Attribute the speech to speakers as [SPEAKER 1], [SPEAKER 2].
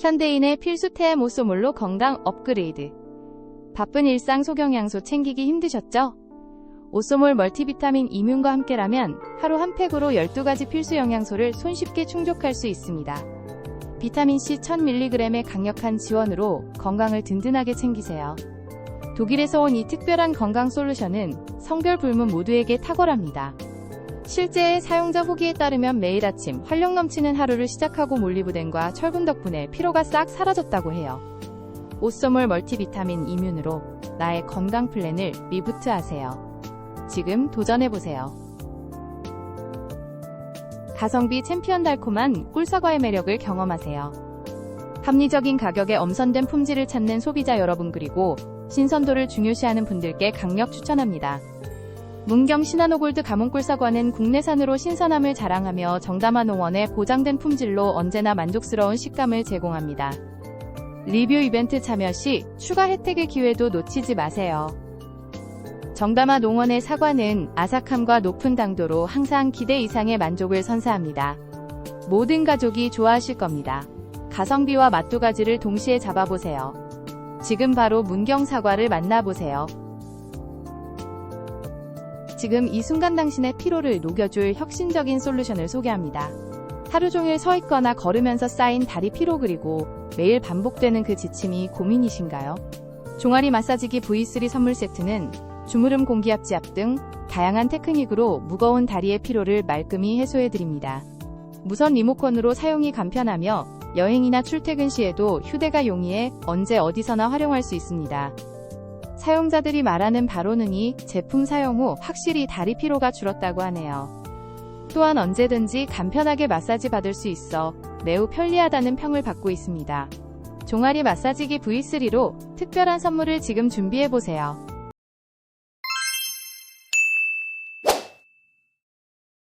[SPEAKER 1] 현대인의 필수 태엠 오소몰로 건강 업그레이드. 바쁜 일상 소경양소 챙기기 힘드셨죠? 오소몰 멀티비타민 이뮨과 함께라면 하루 한 팩으로 12가지 필수 영양소를 손쉽게 충족할 수 있습니다. 비타민C 1000mg의 강력한 지원으로 건강을 든든하게 챙기세요. 독일에서 온 이 특별한 건강 솔루션은 성별 불문 모두에게 탁월합니다. 실제의 사용자 후기에 따르면 매일 아침 활력 넘치는 하루를 시작하고 몰리브덴과 철분 덕분에 피로가 싹 사라졌다고 해요. 오쏘몰 멀티비타민 이뮨으로 나의 건강 플랜을 리부트하세요. 지금 도전해보세요. 가성비 챔피언 달콤한 꿀사과의 매력을 경험하세요. 합리적인 가격에 엄선된 품질을 찾는 소비자 여러분 그리고 신선도를 중요시하는 분들께 강력 추천합니다. 문경 시나노골드 가문꿀사과는 국내산으로 신선함을 자랑하며 정담화 농원의 보장된 품질로 언제나 만족스러운 식감을 제공합니다. 리뷰 이벤트 참여 시 추가 혜택의 기회도 놓치지 마세요. 정담화 농원의 사과는 아삭함과 높은 당도로 항상 기대 이상의 만족을 선사합니다. 모든 가족이 좋아하실 겁니다. 가성비와 맛두 가지를 동시에 잡아보세요. 지금 바로 문경 사과를 만나보세요. 지금 이 순간 당신의 피로를 녹여줄 혁신적인 솔루션을 소개합니다. 하루 종일 서 있거나 걸으면서 쌓인 다리 피로 그리고 매일 반복되는 그 지침이 고민이신가요? 종아리 마사지기 V3 선물 세트는 주무름 공기압 지압 등 다양한 테크닉으로 무거운 다리의 피로를 말끔히 해소해드립니다. 무선 리모컨으로 사용이 간편하며 여행이나 출퇴근 시에도 휴대가 용이해 언제 어디서나 활용할 수 있습니다. 사용자들이 말하는 바로는 이 제품 사용 후 확실히 다리 피로가 줄었다고 하네요. 또한 언제든지 간편하게 마사지 받을 수 있어 매우 편리하다는 평을 받고 있습니다. 종아리 마사지기 V3로 특별한 선물을 지금 준비해보세요.